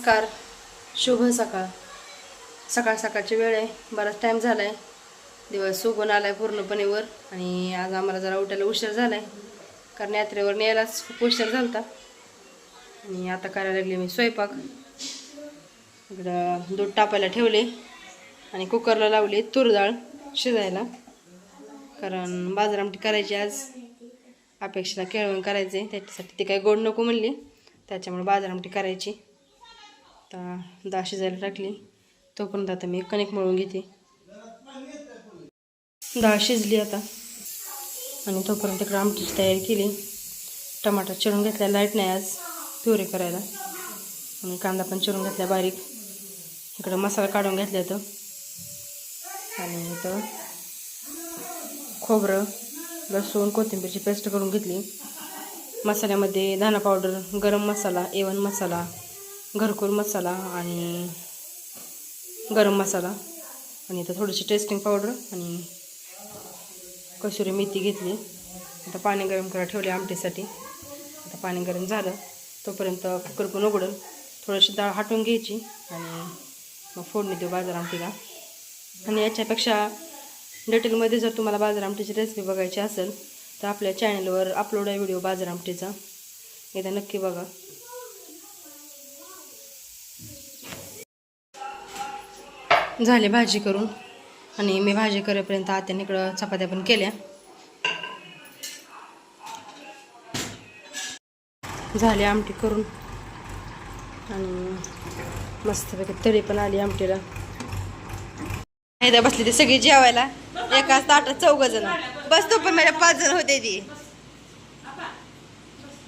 नमस्कार. शुभ सकाळ. सकाळ सकाळची वेळ आहे. बराच टाईम झाला आहे दिवस सुगून आला आहे पूर्णपणे वर आणि आज आम्हाला जरा उठायला उशीर झाला आहे कारण यात्रेवर न्यायलाच खूप उशीर झाला होता आणि आता करायला लागले मी स्वयंपाक. इकडं दूध टापायला ठेवले आणि कुकरला लावली तूर डाळ शिजायला. कारण बाजारामटी करायची आज. अपेक्षेला केळवण करायचे त्याच्यासाठी ती काही गोड नको म्हणली. त्याच्यामुळे बाजारामटी करायची. आता दहा शिजायला टाकली तोपर्यंत आता मी कणिक मळून घेते. डाळ शिजली आता. आणि तोपर्यंत इकडं आमटीची तयारी केली. टमाटर चिरून घेतला लाइट नाही आज. प्युरे करायला. आणि कांदा पण चिरून घेतला बारीक. इकडं मसाला काढून घेतला तो आणि इथं खोबरं लसूण कोथिंबीरची पेस्ट करून घेतली. मसाल्यामध्ये धना पावडर गरम मसाला एवन मसाला घरकुल मसाला आणि गरम मसाला. आणि इथं थोडीशी टेस्टिंग पावडर आणि कसुरी मेथी घेतली. आता पाणी गरम करायला ठेवले आमटीसाठी. आता पाणी गरम झालं तोपर्यंत कुकर पण उघडल थोडीशी डाळ हाटून घ्यायची आणि मग फोडणी देऊ बाजार आमटीला. आणि याच्यापेक्षा डिटेलमध्ये जर तुम्हाला बाजार आमटीची रेसिपी बघायची असेल तर आपल्या चॅनलवर अपलोड आहे व्हिडिओ बाजार आमटीचा. एकदा नक्की बघा. झाले भाजी करून. आणि मी भाजी करेपर्यंत आत्याने इकडं चपात्या पण केल्या. झाले आमटी करून. आणि मस्तपैकी तरी पण आली आमटीला. एकदा बसली ती सगळी जेवायला. एकाच ताटात चौघ जण. बसतो पण माझ्या पाच जण होते ती.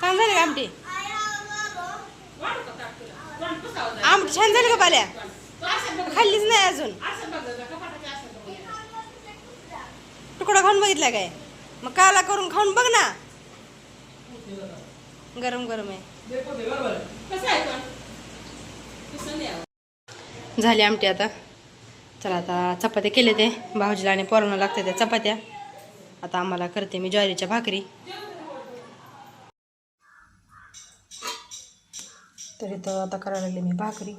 छान झाली का आमटी? आमटी छान झाली का पाल्या? खाल्लीच नाही अजून. तुकडा खाऊन बघितला काय? मग काला करून खाऊन बघ ना. गरम गरम आहे. झाली आमटी आता. चला आता चपात्या केले ते. भाऊजीला आणि पोरांना लागते त्या चपात्या. आता आम्हाला करते मी ज्वारीच्या भाकरी. तर इथं आता करायला लागले मी भाकरी.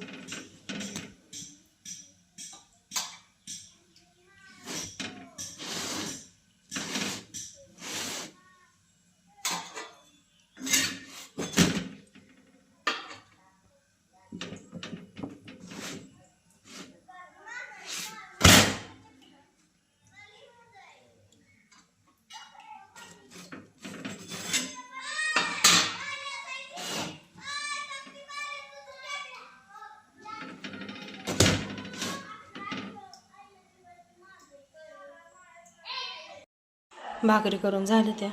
भाकरी करून झाल्या त्या.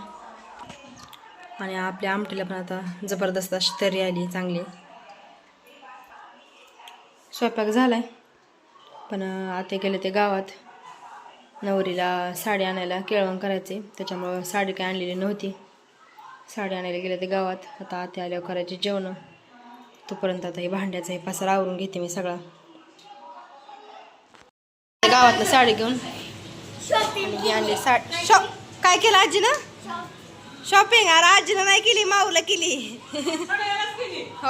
आणि आपल्या आमटीला पण आता जबरदस्त अशी तरी आली चांगली. स्वयंपाक झालाय. पण आता गेले ते गावात. नवरीला साडी आणायला केळवण करायचे. त्याच्यामुळं साडी काय आणलेली नव्हती. साडी आणायला गेले ते गावात. आता आते आल्यावर करायचे जेवण. तोपर्यंत आता हे भांड्याचं हे पसारा आवरून घेते मी सगळा. गावातलं साडी घेऊन. आणली साडी शॉप काय केलं आजीनं? शॉपिंग अरे आजीनं नाही केली माऊला केली.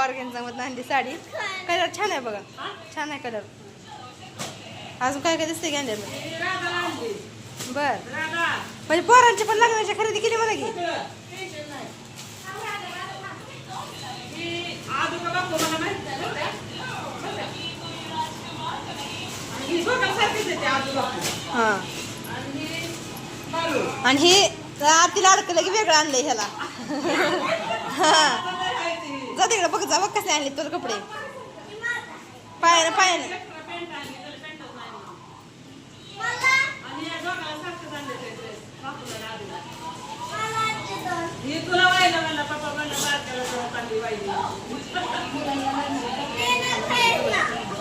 ऑर्गेनचा मधनं आणली साडी. कलर छान आहे बघा. छान आहे कलर अजून काय काय दिसते घ्या बर. म्हणजे पोरांची पण लग्नाची खरेदी केली मला की. हां. आणि हे आरतीला अडकलं की वेगळं आणलंय ह्याला. हा जा तिकडे बघ जा बघ कसे आणले तुला कपडे. पायाने पायाने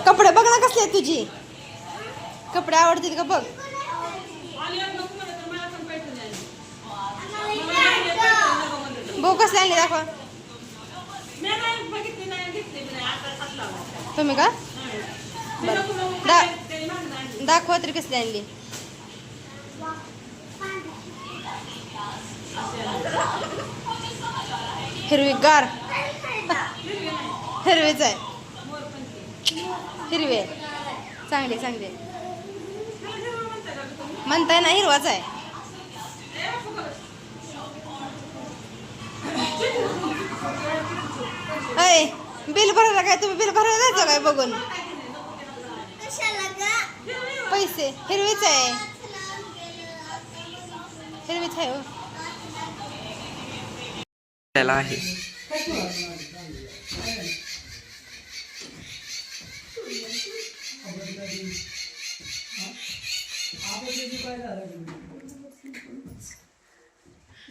कपडे बघ ना कसले आहेत तुझी. कपडे आवडतील का बघ. कसले आणले दाखवा तुम्ही का? दाखवा तरी कसली आणली. हिरवी गार हिरवीच आहे. हिरवे चांगले चांगले म्हणताय ना हिरवाच आहे. अय बिल भरायला काय? तुम्ही बिल भरायला जायचं काय बघून? पैसे हिरवीच आहे. हिरवीच आहे हो. त्याला आहे.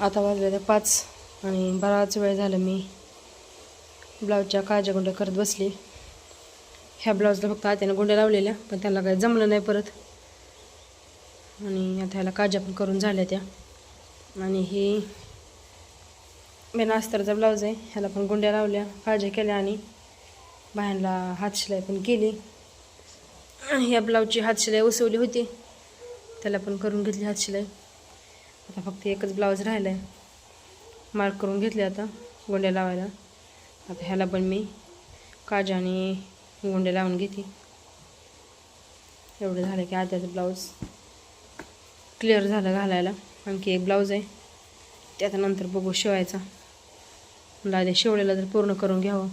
आता वाजले पाच आणि बराच वेळ झाला मी ब्लाऊजच्या काळज्या गुंड्या करत बसली. ह्या ब्लाऊजला फक्त आत्याने गुंड्या लावलेल्या पण त्याला काही जमलं नाही परत. आणि आता ह्याला काळज्या पण करून झाल्या त्या. आणि ही बिना अस्तरचा ब्लाऊज आहे ह्याला पण गुंड्या लावल्या काळज्या केल्या आणि बाहेरला हातशिलाई पण केली. ह्या या ब्लाऊजची हातशिलाई उसवली होती. त्याला पण करून घेतली हातशिलाई आता फक्त एकच ब्लाऊज राहिला आहे मार्क करून घेतले आता गोंड्या लावायला. आता ह्याला पण मी काळजी आणि गोंड्या लावून घेते. एवढं झालं की आत्याचं ब्लाऊज क्लिअर झालं घालायला. आणखी एक ब्लाऊज आहे. त्याच्यानंतर बघू शिवायचा. म्हणलं आधी तर पूर्ण करून घ्यावं.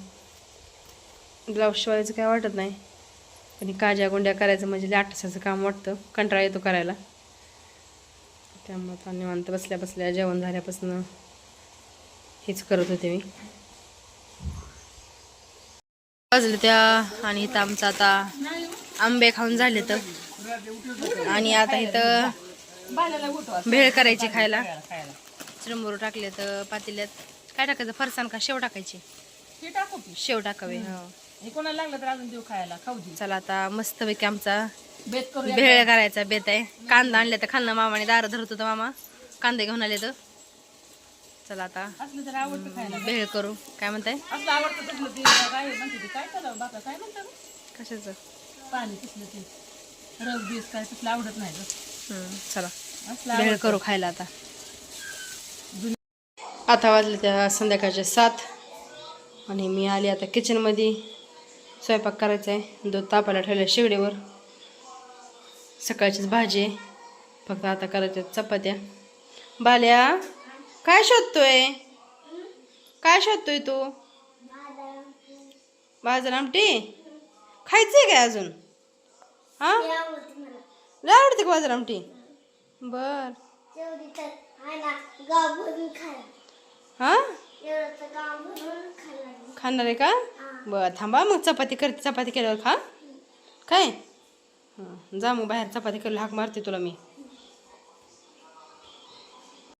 ब्लाऊज शिवायचं काय वाटत नाही. पण काज्या गोंड्या करायचं म्हणजे लय आठसाचं काम वाटतं. कंटाळा येतो करायला. त्यामुळं आता निवांत बसल्या बसल्या जेवण झाल्यापासून हेच करत होते मी. वाजले त्या आणि इथं आमचं आता आंबे खाऊन झाले तर. आणि आता इथं भेळ करायची खायला. चिरंबोर टाकले तर पातेल्यात. काय टाकायचं? फरसाण का शेव टाकायची? हे टाकू की. शेव टाकावे हो. हे कोणाला लागलं तर अजून देऊ खायला. खाऊ दे. चला आता मस्तपैकी आमचा बेत करू भेळ करायचा बेत आहे. कांदा आणले तर खाल्लं मामाने दारं धरत होतं मामा. कांदे घेऊन आले तर. चला आता असलं तर आवडतं खायला. भेळ करू. काय म्हणताय? असलं आवडतं तसलं ते काय म्हणते ते काय केलं बाका काय म्हणतात गं? कशाचं? पाणी तसलं ते. रस बीस काय तसलं आवडत नाही गं. हम्म, चला. असलं भेळ करू खायला आता. आता वाजले त्या संध्याकाळचे सात. आणि मी आली आता किचनमध्ये स्वयंपाक करायचा आहे. दूध तापायला ठेवलं शेगडीवर. सकाळचीच भाजी आहे. फक्त आता करायच्या चपात्या. बाल्या काय शोधतोय? काय शोधतोय तू? बाजार आमटी? खायचंय काय अजून? हा? लय आवडते का बाजार आमटी? बरं. खाणार आहे का? बर थांबा. मग चपाती करते चपाती केल्यावर खा. काय? जा मग बाहेर. चपाती करायला हाक मारते तुला मी.